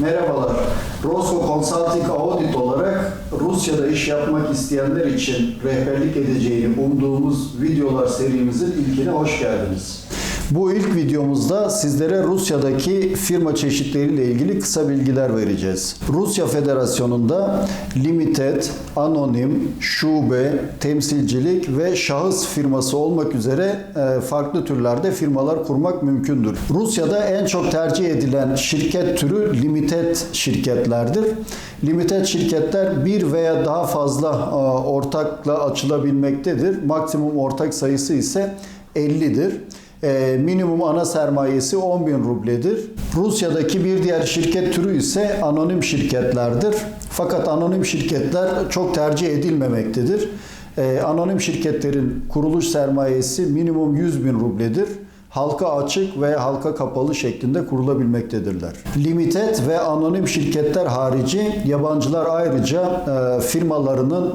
Merhabalar. Rosco Consulting Audit olarak Rusya'da iş yapmak isteyenler için rehberlik edeceğini umduğumuz videolar serimizin ilkine hoş geldiniz. Bu ilk videomuzda sizlere Rusya'daki firma çeşitleriyle ilgili kısa bilgiler vereceğiz. Rusya Federasyonu'nda limited, anonim, şube, temsilcilik ve şahıs firması olmak üzere e, farklı türlerde firmalar kurmak mümkündür. Rusya'da en çok tercih edilen şirket türü limited şirketlerdir. Limited şirketler bir veya daha fazla e, ortakla açılabilmektedir. Maksimum ortak sayısı ise 50'dir. E, minimum ana sermayesi 10 bin rubledir. Rusya'daki bir diğer şirket türü ise anonim şirketlerdir. Fakat anonim şirketler çok tercih edilmemektedir. E, anonim şirketlerin kuruluş sermayesi minimum 100 bin rubledir halka açık ve halka kapalı şeklinde kurulabilmektedirler. Limited ve anonim şirketler harici yabancılar ayrıca e, firmalarının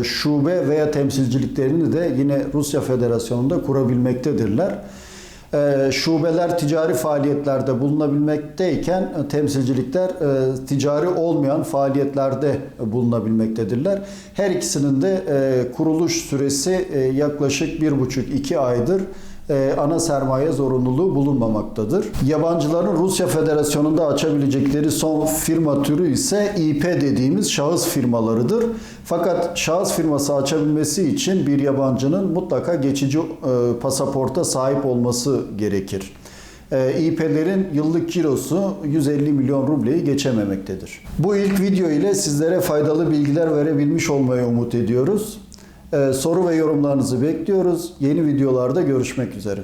e, şube veya temsilciliklerini de yine Rusya Federasyonu'nda kurabilmektedirler. E, şubeler ticari faaliyetlerde bulunabilmekteyken e, temsilcilikler e, ticari olmayan faaliyetlerde bulunabilmektedirler. Her ikisinin de e, kuruluş süresi yaklaşık 1,5-2 aydır e, ana sermaye zorunluluğu bulunmamaktadır. Yabancıların Rusya Federasyonu'nda açabilecekleri son firma türü ise İP dediğimiz şahıs firmalarıdır. Fakat şahıs firması açabilmesi için bir yabancının mutlaka geçici e, pasaporta sahip olması gerekir. E, İP'lerin yıllık kilosu 150 milyon rubleyi geçememektedir. Bu ilk video ile sizlere faydalı bilgiler verebilmiş olmayı umut ediyoruz. Ee, soru ve yorumlarınızı bekliyoruz. Yeni videolarda görüşmek üzere.